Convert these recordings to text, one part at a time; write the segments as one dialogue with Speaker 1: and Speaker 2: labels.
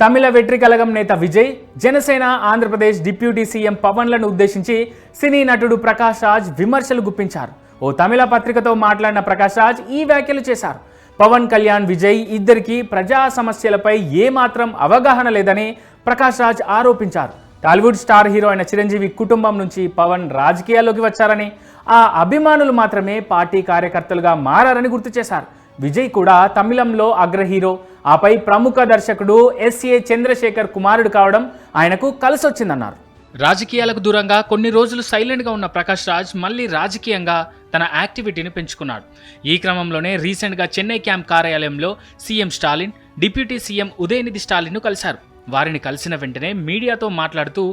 Speaker 1: తమిళ వెట్రి కలగం నేత Vijay Janasena Andhra Pradesh deputy CM పవన్లను ఉద్దేశించి సినీ నటుడు ప్రకాష్ రాజ్ విమర్శలు గుప్పించారు. ఓ తమిళ పత్రికతో మాట్లాడిన ప్రకాష్ రాజ్ ఈ వ్యాఖ్యలు చేశారు. పవన్ కళ్యాణ్ విజయ్ ఇద్దరికీ ప్రజా సమస్యలపై ఏమాత్రం అవగాహన లేదని ప్రకాష్ రాజ్ ఆరోపించారు. టాలీవుడ్ స్టార్ హీరో అయిన చిరంజీవి కుటుంబం నుంచి పవన్ రాజకీయాల్లోకి వచ్చారని ఆ అభిమానులు మాత్రమే పార్టీ కార్యకర్తలుగా మారారని గుర్తు చేశారు. విజయ్ కూడా తమిళంలో అగ్ర హీరో ఆపై ప్రముఖ దర్శకుడు ఎస్ఏ చంద్రశేఖర్ కుమారుడు కావడం ఆయనకు కలిసొచ్చిందన్నారు. రాజకీయాలకు దూరంగా కొన్ని రోజులు సైలెంట్గా ఉన్న ప్రకాష్ రాజ్ మళ్ళీ రాజకీయంగా తన యాక్టివిటీని పెంచుకున్నాడు. ఈ క్రమంలోనే రీసెంట్గా చెన్నై క్యాంప్ కార్యాలయంలో CM Stalin deputy CM Udhayanidhi స్టాలిన్ను కలిశారు. వారిని కలిసిన వెంటనే మీడియాతో మాట్లాడుతూ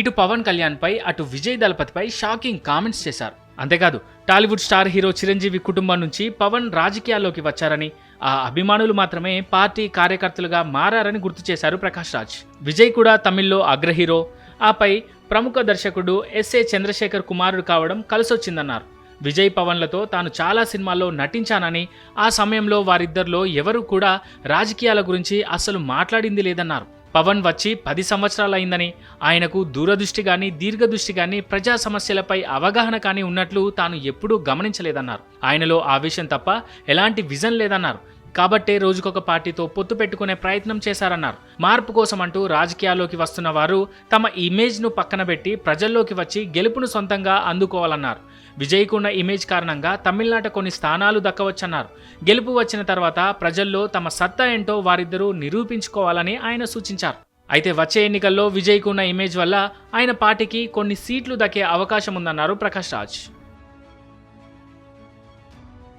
Speaker 1: ఇటు పవన్ కళ్యాణ్పై అటు విజయ్ దళపతిపై షాకింగ్ కామెంట్స్ చేశారు. అంతేకాదు టాలీవుడ్ స్టార్ హీరో చిరంజీవి కుటుంబం నుంచి పవన్ రాజకీయాల్లోకి వచ్చారని ఆ అభిమానులు మాత్రమే పార్టీ కార్యకర్తలుగా మారారని గుర్తు చేశారు ప్రకాష్ రాజ్. విజయ్ కూడా తమిళ్ళో అగ్ర హీరో ఆపై ప్రముఖ దర్శకుడు ఎస్ఏ చంద్రశేఖర్ కుమారుడు కావడం కలిసొచ్చిందన్నారు. విజయ్ పవన్లతో తాను చాలా సినిమాల్లో నటించానని ఆ సమయంలో వారిద్దరిలో ఎవరు కూడా రాజకీయాల గురించి అస్సలు మాట్లాడింది లేదన్నారు. పవన్ వచ్చి పది సంవత్సరాలైందని ఆయనకు దూరదృష్టి కానీ దీర్ఘదృష్టి కానీ ప్రజా సమస్యలపై అవగాహన కానీ ఉన్నట్లు తాను ఎప్పుడూ గమనించలేదన్నారు. ఆయనలో ఆ విషయం తప్ప ఎలాంటి విజన్ లేదన్నారు. కాబట్టే రోజుకొక పార్టీతో పొత్తు పెట్టుకునే ప్రయత్నం చేశారన్నారు. మార్పు కోసం అంటూ రాజకీయాల్లోకి వస్తున్న వారు తమ ఇమేజ్ను పక్కన పెట్టి ప్రజల్లోకి వచ్చి గెలుపును సొంతంగా అందుకోవాలన్నారు. విజయ్కున్న ఇమేజ్ కారణంగా తమిళనాట కొన్ని స్థానాలు దక్కవచ్చన్నారు. గెలుపు వచ్చిన తర్వాత ప్రజల్లో తమ సత్తా ఏంటో వారిద్దరూ నిరూపించుకోవాలని ఆయన సూచించారు. అయితే వచ్చే ఎన్నికల్లో విజయ్కున్న ఇమేజ్ వల్ల ఆయన పార్టీకి కొన్ని సీట్లు దక్కే అవకాశం ఉందన్నారు ప్రకాష్ రాజ్.